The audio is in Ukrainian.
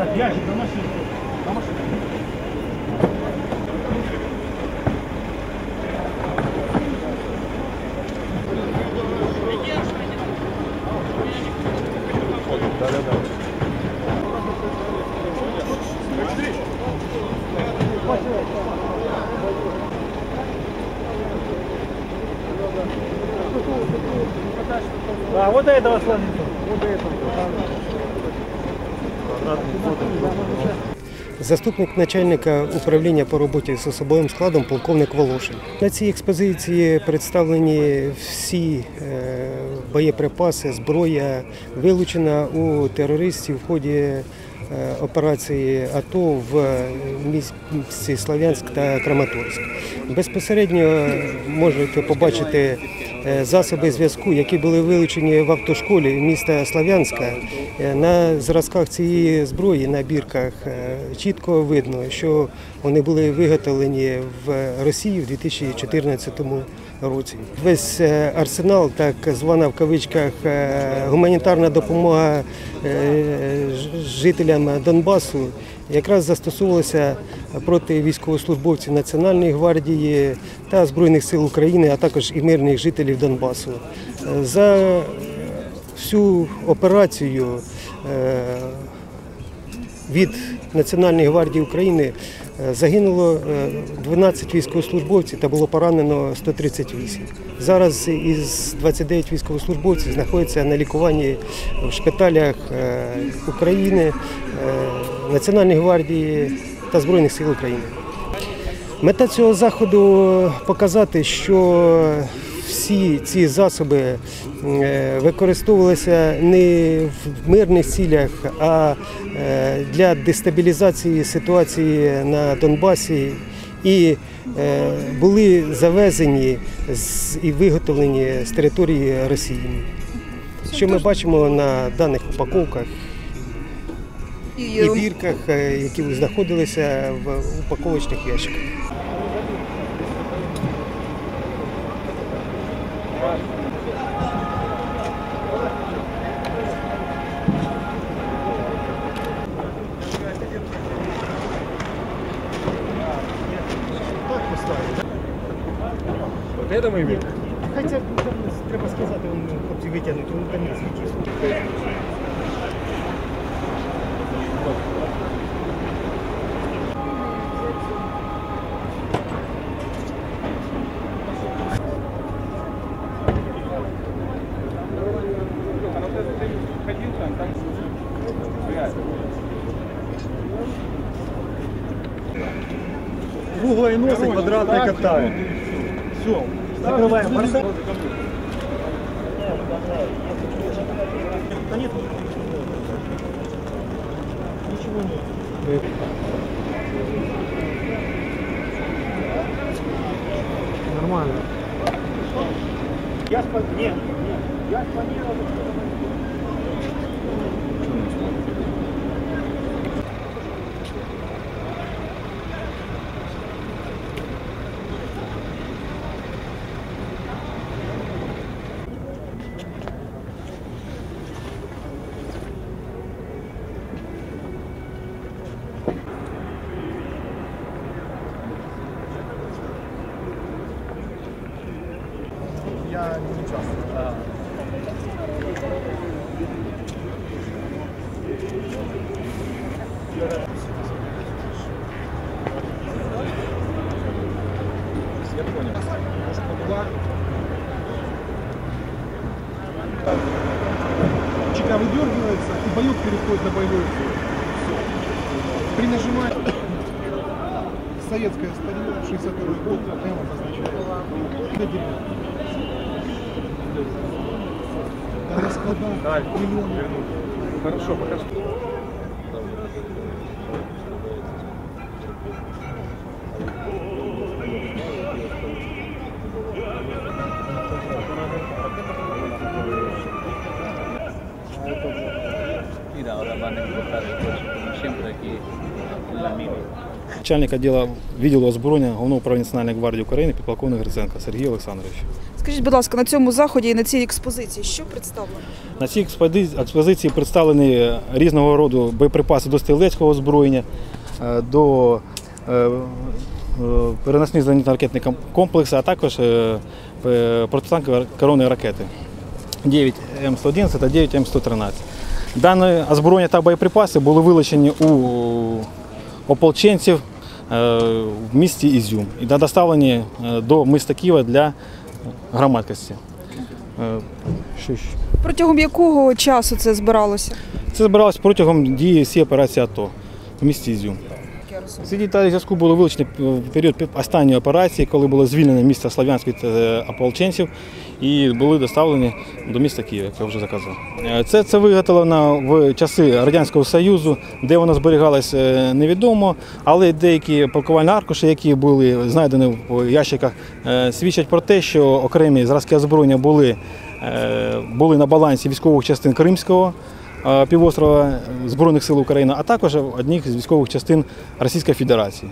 так, я же на машине. На машине. Да, да, да. Да, вот до этого слона. Вот до этого. Заступник начальника управління по роботі з особовим складом полковник Волошин. На цій експозиції представлені всі е, боєприпаси, зброя, вилучена у терористів в ході е, операції АТО в місті Слов'янськ та Краматорськ. Безпосередньо можете побачити засоби зв'язку, які були вилучені в автошколі міста Слов'янська. Е, На зразках цієї зброї на бірках е, чітко видно, що вони були виготовлені в Росії в 2014 році. Весь е, арсенал, так звана в кавичках е, гуманітарна допомога е, жителям Донбасу, якраз застосовувалася проти військовослужбовців Національної гвардії та Збройних сил України, а також і мирних жителів Донбасу. Е, За всю операцію е, від Національної гвардії України е, загинуло е, 12 військовослужбовців та було поранено 138. Зараз із 29 військовослужбовців знаходяться на лікуванні в шпиталях України, Національної гвардії та Збройних сил України. Мета цього заходу показати, що всі ці засоби е, використовувалися не в мирних цілях, а е, для дестабілізації ситуації на Донбасі і е, були завезені і виготовлені з території Росії. Що ми бачимо на даних упаковках і бірках, які знаходилися в упаковочних ящиках. Вот это мы имеем. Хоча треба сказати, хлопці витягнуть, вони там не світість. Круглые носы, квадратные катают. Все. Закрываем борта. Да нет. Ничего нет. Нормально. Я нет. Я спланировал. Я не участвую. Я понял. Может, побыла? Чека выдергивается, и боек переходит на Все. При нажимании советское старье, 62 год, М обозначает. Да, на складах миллионы. Хорошо, покажи. Mira, ahora van a encontrar el coche, como siempre aquí en la mini. Начальник відділу відділу озброєння Головного управління Національної гвардії України підполковник Гриценко Сергій Олександрович. Скажіть, будь ласка, на цьому заході і на цій експозиції що представлено? На цій експози- експозиції представлені різного роду боєприпаси до стрілецького озброєння, е, до е, е, переносних зенітно-ракетних ком- комплексів, а також протитанкові коронні ракети 9 М111 та 9 М113. Дане озброєння та боєприпаси були вилучені у ополченців е, в місті Ізюм і доставлені е, до міста Києва для громадськості. Е? Протягом якого часу це збиралося? Це збиралося протягом дії всієї операції АТО в місті Ізюм. Ці деталі зв'язку були вилучені в період останньої операції, коли було звільнено місто Слов'янськ від е, ополченців і були доставлені до міста Києва, як я вже заказав. Е, Це, це виготовлено в часи Радянського Союзу, де воно зберігалось е, невідомо, але деякі пакувальні аркуші, які були знайдені в ящиках, свідчать про те, що окремі зразки озброєння були, були на балансі військових частин Кримського півострова Збройних сил України, а також одних з військових частин Російської Федерації.